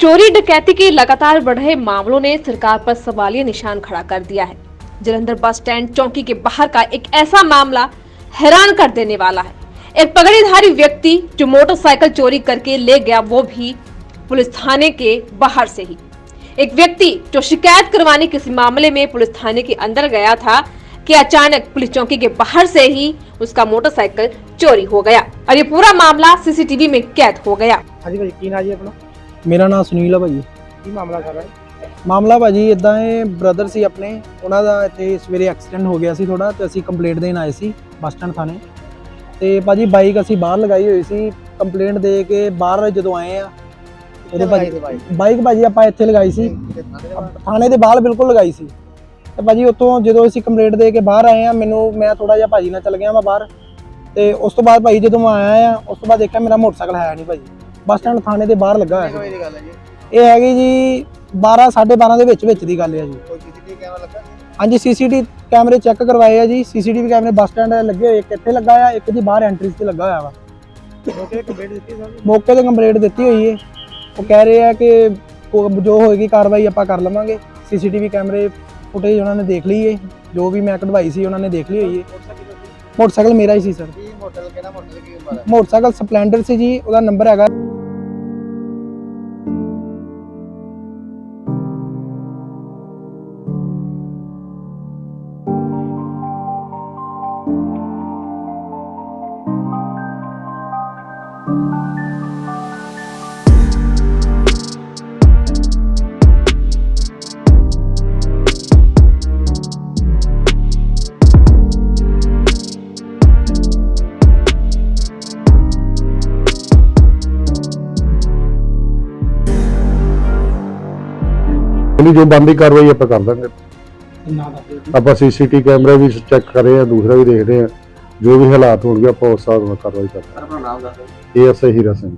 चोरी डकैती के लगातार बढ़ रहे मामलों ने सरकार पर सवालिया निशान खड़ा कर दिया है। जलंधर बस स्टैंड चौकी के बाहर का एक ऐसा मामला हैरान कर देने वाला है। एक पगड़ीधारी व्यक्ति जो मोटरसाइकिल चोरी करके ले गया, वो भी पुलिस थाने के बाहर से ही। एक व्यक्ति जो शिकायत करवाने किसी मामले में पुलिस थाने के अंदर गया था कि अचानक पुलिस चौकी के बाहर से ही उसका मोटरसाइकिल चोरी हो गया और ये पूरा मामला सीसीटीवी में कैद हो गया। अपना? ਮੇਰਾ ਨਾਮ ਸੁਨੀਲ ਆ ਭਾਜੀ। ਕੀ ਮਾਮਲਾ ਕਰ ਰਿਹਾ ਮਾਮਲਾ ਭਾਜੀ ਇਦਾਂ ਹੈ ਬ੍ਰਦਰ ਸੀ ਆਪਣੇ ਉਹਨਾਂ ਦਾ ਇੱਥੇ ਸਵੇਰੇ ਐਕਸੀਡੈਂਟ ਹੋ ਗਿਆ ਸੀ ਥੋੜਾ ਤੇ ਅਸੀਂ ਕੰਪਲੇਂਟ ਦੇਣ ਆਏ ਸੀ ਬੱਸ ਸਟੈਂਡ ਥਾਣੇ। ਤੇ ਭਾਜੀ ਬਾਈਕ ਅਸੀਂ ਬਾਹਰ ਲਗਾਈ ਹੋਈ ਸੀ ਕੰਪਲੇਂਟ ਦੇ ਕੇ ਬਾਹਰ ਜਦੋਂ ਆਏ ਆ ਉਹਦੇ ਭਾਜੀ ਬਾਈਕ ਭਾਜੀ ਆਪਾਂ ਇੱਥੇ ਲਗਾਈ ਸੀ। ਥਾਣੇ ਦੇ ਬਾਹਰ? ਬਿਲਕੁਲ ਲਗਾਈ ਸੀ। ਤੇ ਭਾਜੀ ਉੱਥੋਂ ਜਦੋਂ ਅਸੀਂ ਕੰਪਲੇਂਟ ਦੇ ਕੇ ਬਾਹਰ ਆਏ ਆ ਮੈਨੂੰ ਮੈਂ ਥੋੜਾ ਜਿਹਾ ਭਾਜੀ ਨਾਲ ਚੱਲ ਗਿਆ ਮੈਂ ਬਾਹਰ। ਤੇ ਉਸ ਤੋਂ ਬਾਅਦ ਭਾਜੀ ਜਦੋਂ ਮੈਂ ਆਇਆ ਆ ਉਸ ਤੋਂ ਬਾਅਦ ਦੇਖਿਆ ਮੇਰਾ ਮੋਟਰਸਾਈਕਲ ਹੈ ਨਹੀਂ ਭਾਜੀ। ਬੱਸ ਸਟੈਂਡ ਥਾਣੇ ਦੇ ਬਾਹਰ ਲੱਗਾ ਹੋਇਆ ਸੀ ਦੀ ਗੱਲ ਹੈ ਜੀ? ਇਹ ਹੈਗੀ ਜੀ 12 12:30 ਦੇ ਵਿੱਚ ਵਿੱਚ ਦੀ ਗੱਲ ਹੈ ਜੀ। ਕੋਈ ਸੀਸੀਟੀਵੀ ਕੈਮਰਾ ਲੱਗਾ ਹਾਂਜੀ ਸੀਸੀਟੀਵੀ ਕੈਮਰੇ ਚੈੱਕ ਕਰਵਾਏ ਆ ਜੀ। ਸੀਸੀਟੀਵੀ ਕੈਮਰੇ ਬੱਸ ਸਟੈਂਡ ਲੱਗੇ ਹੋਏ ਇੱਕ ਇੱਥੇ ਲੱਗਾ ਆ ਇੱਕ ਜੀ ਬਾਹਰ ਐਂਟਰੀ ਤੇ ਲੱਗਾ ਹੋਇਆ ਵਾ। ਕੰਪਲੀਟ ਦਿੱਤੀ ਮੌਕੇ ਤੇ ਕੰਪਲੇਂਟ ਦਿੱਤੀ ਹੋਈ ਹੈ ਉਹ ਕਹਿ ਰਹੇ ਆ ਕਿ ਜੋ ਹੋਏਗੀ ਕਾਰਵਾਈ ਆਪਾਂ ਕਰ ਲਵਾਂਗੇ। ਸੀਸੀਟੀਵੀ ਕੈਮਰੇ ਫੁਟੇਜ ਉਹਨਾਂ ਨੇ ਦੇਖ ਲਈ ਹੈ ਜੋ ਵੀ ਮੈਂ ਕਢਵਾਈ ਸੀ ਉਹਨਾਂ ਨੇ ਦੇਖ ਲਈ ਹੋਈ ਹੈ ਮੋਟਰਸਾਈਕਲ ਮੇਰਾ ਹੀ ਸੀ ਸਰ। ਕੀ ਕਿਹੜਾ ਮੋਟਰ ਕੀ ਉਮਰ ਹੈ ਮੋਟਰਸਾਈਕਲ ਸਪਲੈਂਡਰ ਸੀ ਜੀ ਉਹਦਾ ਨੰਬਰ ਹੈਗਾ ਉਹਦੀ ਜੋ ਬੰਦੀ ਕਾਰਵਾਈ ਆਪਾਂ ਕਰ ਦਾਂਗੇ। ਆਪਾਂ ਸੀਸੀਟੀ ਕੈਮਰਾ ਵੀ ਚੈੱਕ ਕਰ ਰਹੇ ਆ ਦੂਸਰਾ ਵੀ ਦੇਖਦੇ ਆ ਜੋ ਵੀ ਹਾਲਾਤ ਹੋਣਗੇ ਆਪਾਂ ਉਸ ਹਿਸਾਬ ਨਾਲ ਕਾਰਵਾਈ ਕਰਾਂਗੇ ਆਪਣਾ ਨਾਮ ਦੱਸੋ ਇਹ ਐਸਆਈ ਹੀਰਾ ਸਿੰਘ।